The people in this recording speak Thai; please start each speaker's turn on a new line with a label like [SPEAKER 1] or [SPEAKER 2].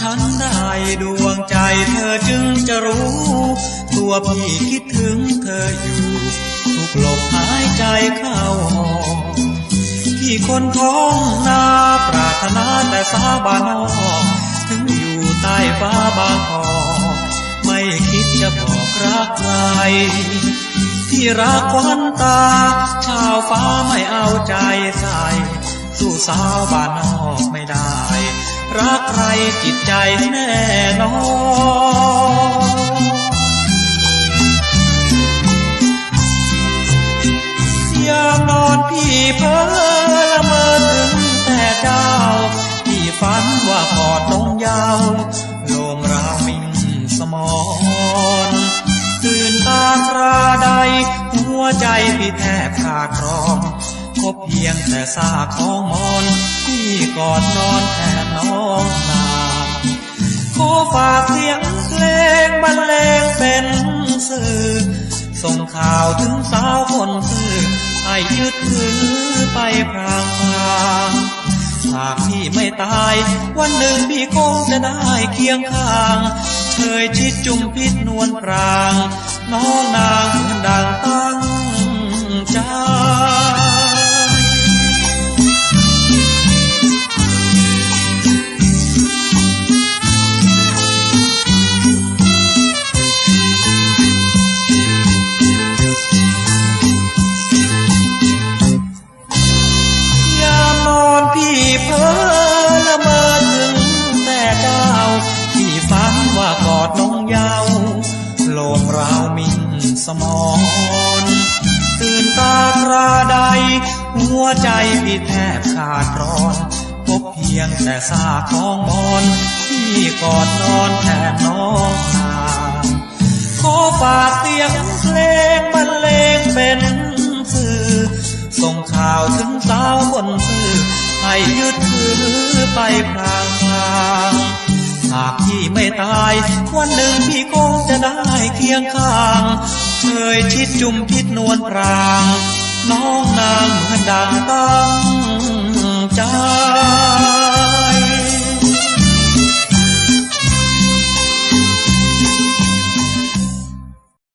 [SPEAKER 1] ฉันได้ดวงใจเธอจึงจะรู้ ตัวพี่คิดถึงเธออยู่ ทุกลมหายใจเข้าออกพี่คนท้องนาปรารถนาแต่สาบานนอกถึงอยู่ใต้ฟ้าบางกอไม่คิดจะบอกรักใคร ที่รักควันตา ชาวฟ้าไม่เอาใจใส่ สู้สาวบ้านนอกไม่ได้ รักใครจิตใจแน่นอนยามนอนพี่เพ้อละเมอถึงแต่เจ้า พี่ฝันว่ากอดน้องยาวโลมรามิงสมอนตื่นตาคราใด หัวใจพี่แทบขาดร้องพบเพียงแต่ซากของมอนพี่กอดนอนแท น้องนาขอฝากเสียงเพลงบรรเลงเป็นสื่อ ส่งข่าวถึงสาวคนซื่อให้ยึดถือไปพรางพรางหากพี่ไม่ตาย วันหนึ่งพี่คงจะได้เคียงข้าง เคยชิดจุมพิษนวลปราง น้องนา ยาวโลมราวมินสมอนตื่นตาคราใด หัวใจพี่แทบขาดร้อน พบเพียงแต่ซากของมอนพี่กอดนอนแทนน้องนาขอฝากเสียงเพลงบรรเลงเป็นสื่อ ส่งข่าวถึงสาวคนซื่อให้ยึดถือไปพรา ตาย วันหนึ่งพี่คงจะได้เคียงข้าง เคยชิดจุ่มพิษนวลปราง น้องนางเหมือนดาต